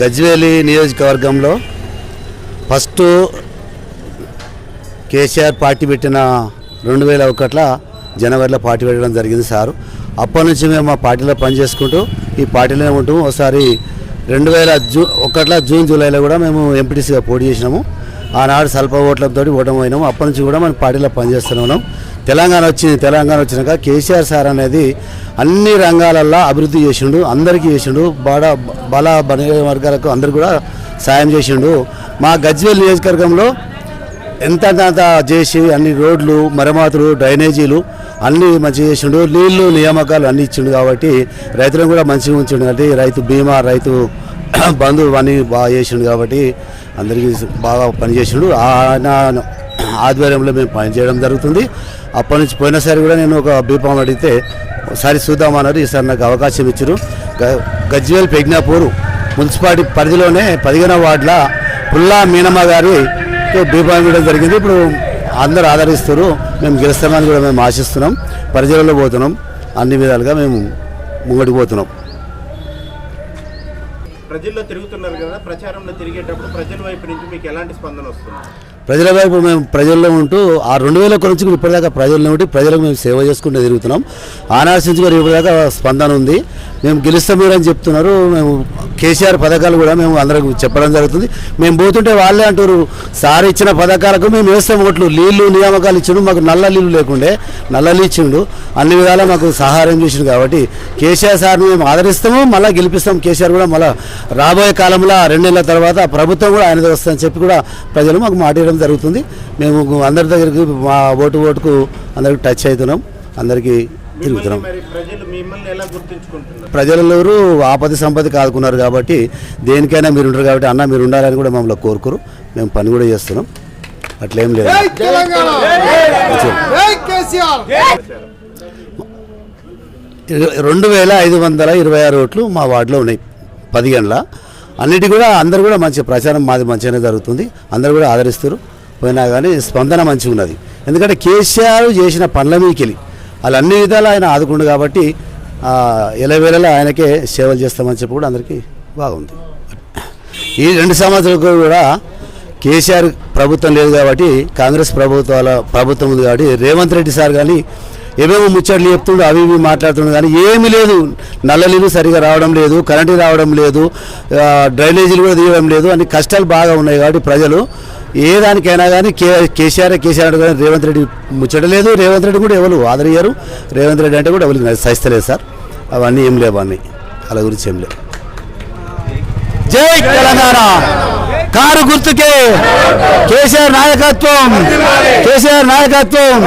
గజ్వేలి నియోజకవర్గంలో first KCR party పెట్టిన రెండు వేల ఒకట్ల జనవరిలో పార్టీ పెట్టడం జరిగింది సారు. అప్పటి నుంచి మేము మా పార్టీలో పనిచేసుకుంటూ ఈ పార్టీలోనే ఉంటూ ఒకసారి రెండు వేల జూ ఒకట్ల జూన్ జూలైలో కూడా మేము ఎంపీటీసీగా పోటీ చేసినాము. ఆనాడు స్వల్ప ఓట్లతో ఓటమి పోయినాము. అప్పటి నుంచి కూడా మన పార్టీలో పనిచేస్తూనే ఉన్నాం. తెలంగాణ వచ్చింది తెలంగాణ వచ్చినాక కేసీఆర్ సార్ అనేది అన్ని రంగాలల్లో అభివృద్ధి చేసిండు అందరికీ చేసిండు బాడ బల బల వర్గాలకు అందరు కూడా సాయం చేసిండు. మా గజ్వేల్ నియోజకవర్గంలో ఎంత అంత చేసి అన్ని రోడ్లు మరమాతులు డ్రైనేజీలు అన్నీ మంచిగా చేసిండు. నీళ్ళు నియామకాలు అన్నీ ఇచ్చిండు కాబట్టి రైతులను కూడా మంచిగా ఉంచిండు కాబట్టి రైతు బీమా రైతు బంధువు అన్నీ బాగా చేసిండు కాబట్టి అందరికీ బాగా పనిచేసిండు. ఆయన ఆధ్వర్యంలో మేము పనిచేయడం జరుగుతుంది. అప్పటి నుంచి పోయినసారి కూడా నేను ఒక బీపాం అడిగితే ఒకసారి చూద్దామన్నారు ఈసారి నాకు అవకాశం ఇచ్చారు. గ- గజ్వేల్ పెగ్నాపూర్ మున్సిపాలిటీ పరిధిలోనే పదిహేనవ వార్డుల పుల్లా మీనమ్మ గారి బీపాం ఇవ్వడం జరిగింది. ఇప్పుడు అందరూ ఆదరిస్తారు మేము గెలుస్తామని కూడా మేము ఆశిస్తున్నాం. పరిధిలో పోతున్నాం. అన్ని విధాలుగా మేము ముంగడికి పోతున్నాం. ప్రజల్లో తిరుగుతున్నారు కదా ప్రచారంలో తిరిగేటప్పుడు ప్రజల వైపు నుంచి మీకు ఎలాంటి స్పందన వస్తుంది? ప్రజల వైపు మేము ప్రజల్లో ఉంటూ ఆ రెండు వేల ఒక్క నుంచి ఇప్పటిదాకా ప్రజల్లో ఉండి ప్రజలకు మేము సేవ చేసుకుంటూ తిరుగుతున్నాం. ఆనాడు నుంచి కూడా ఇప్పటిదాకా స్పందన ఉంది. మేము గెలుస్తాం మీరు అని చెప్తున్నారు. మేము కేసీఆర్ పథకాలు కూడా మేము అందరికి చెప్పడం జరుగుతుంది. మేము పోతుంటే వాళ్ళే అంటారు సార్ ఇచ్చిన పథకాలకు మేము వేస్తాం ఓట్లు. నీళ్ళు నియామకాలు ఇచ్చిండు. మాకు నల్ల నీళ్ళు లేకుండే నల్ల ఇచ్చిండు. అన్ని విధాలా మాకు సహాయం చేసిండు కాబట్టి కేసీఆర్ సార్ని మేము ఆదరిస్తాము. మళ్ళీ గెలిపిస్తాం. కేసీఆర్ కూడా మళ్ళీ రాబోయే కాలంలో రెండు తర్వాత ప్రభుత్వం కూడా ఆయనది వస్తుందని చెప్పి కూడా ప్రజలు మాకు మాట జరుగుతుంది. మేము అందరి దగ్గరికి మా ఓటు ఓటుకు అందరికి టచ్ అవుతున్నాం. అందరికీ తిరుగుతున్నాం. మరి ప్రజలు మిమ్మల్ని ఎలా గుర్తించుకుంటున్నారు? ప్రజలెవరు ఆపద సంపద కాదుకున్నారు కాబట్టి దేనికైనా మీరు ఉంటారు కాబట్టి అన్న మీరు ఉండాలని కూడా మమ్మల్ని కోరుకోరు. మేము పని కూడా చేస్తున్నాం. అట్లేం లేదు. రెండు వేల ఐదు వందల ఇరవై ఆరు ఓట్లు మా వార్డులో ఉన్నాయి. పదిహేనుల అన్నిటి కూడా అందరు కూడా మంచి ప్రచారం మాది మంచిగానే జరుగుతుంది. అందరు కూడా ఆదరిస్తారు. పోయినా కానీ స్పందన మంచిగా ఉన్నది. ఎందుకంటే కేసీఆర్ చేసిన పనుల మీకెళ్ళి వాళ్ళు అన్ని విధాలు ఆయన ఆదుకుండు కాబట్టి ఎలవేళలో ఆయనకే సేవలు చేస్తామని చెప్పి కూడా అందరికీ బాగుంది. ఈ రెండు సంవత్సరాలకు కూడా కేసీఆర్ ప్రభుత్వం లేదు కాబట్టి కాంగ్రెస్ ప్రభుత్వాల ప్రభుత్వం ఉంది కాబట్టి రేవంత్ రెడ్డి సార్ కానీ ఏమేమో ముచ్చట్లు చెప్తుండు అవి ఇవి మాట్లాడుతుండు. కానీ ఏమీ లేదు. నల్ల సరిగా రావడం లేదు కరెంటు రావడం లేదు డ్రైనేజీలు కూడా తీయడం లేదు అన్ని కష్టాలు బాగా ఉన్నాయి కాబట్టి ప్రజలు. ఏ దానికైనా కానీ కే కేసీఆర్ కేసీఆర్ కానీ రేవంత్ రెడ్డి ముచ్చట లేదు. రేవంత్ రెడ్డి కూడా ఎవరు ఆదరయ్యారు. రేవంత్ రెడ్డి అంటే కూడా ఎవరికి సహిస్తలేదు సార్. అవన్నీ ఏం లేవు అన్నీ అలా గురించి ఏం లేవు. జై తెలంగాణ! కారు గుర్తుకే. కేసీఆర్ నాయకత్వం. కేసీఆర్ నాయకత్వం.